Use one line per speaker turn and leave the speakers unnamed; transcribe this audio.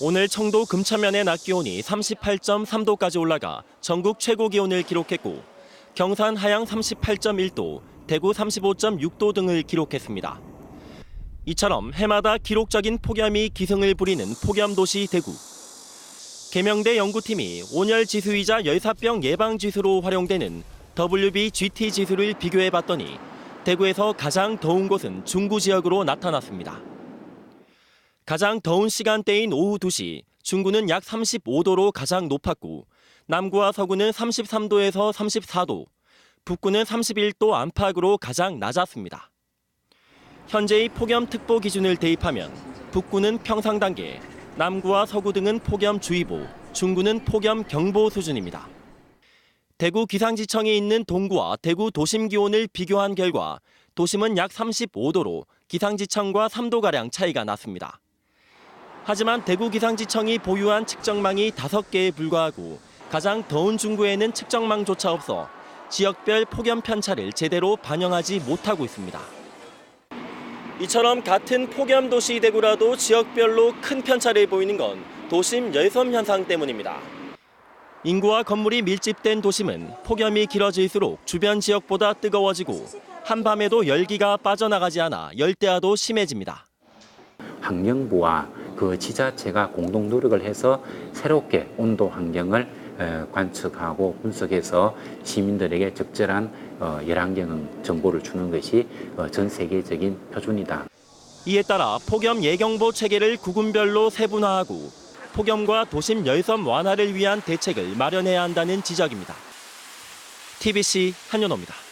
오늘 청도 금천면의 낮 기온이 38.3도까지 올라가 전국 최고 기온을 기록했고 경산 하양 38.1도, 대구 35.6도 등을 기록했습니다. 이처럼 해마다 기록적인 폭염이 기승을 부리는 폭염 도시 대구. 계명대 연구팀이 온열 지수이자 열사병 예방 지수로 활용되는 WB GT 지수를 비교해 봤더니 대구에서 가장 더운 곳은 중구 지역으로 나타났습니다. 가장 더운 시간대인 오후 2시 중구는 약 35도로 가장 높았고 남구와 서구는 33도에서 34도, 북구는 31도 안팎으로 가장 낮았습니다. 현재의 폭염특보 기준을 대입하면 북구는 평상 단계, 남구와 서구 등은 폭염주의보, 중구는 폭염경보 수준입니다. 대구 기상지청이 있는 동구와 대구 도심 기온을 비교한 결과 도심은 약 35도로 기상지청과 3도가량 차이가 났습니다. 하지만 대구 기상지청이 보유한 측정망이 5개에 불과하고 가장 더운 중구에는 측정망조차 없어 지역별 폭염 편차를 제대로 반영하지 못하고 있습니다. 이처럼 같은 폭염 도시 대구라도 지역별로 큰 편차를 보이는 건 도심 열섬 현상 때문입니다. 인구와 건물이 밀집된 도심은 폭염이 길어질수록 주변 지역보다 뜨거워지고 한밤에도 열기가 빠져나가지 않아 열대야도 심해집니다.
환경부와 그 지자체가 공동 노력을 해서 새롭게 온도 환경을 에, 관측하고 분석해서 시민들에게 적절한 어, 열환경 정보를 주는 것이 어, 전 세계적인 표준이다.
이에 따라 폭염 예경보 체계를 구군별로 세분화하고 폭염과 도심 열섬 완화를 위한 대책을 마련해야 한다는 지적입니다. TBC 한윤호입니다.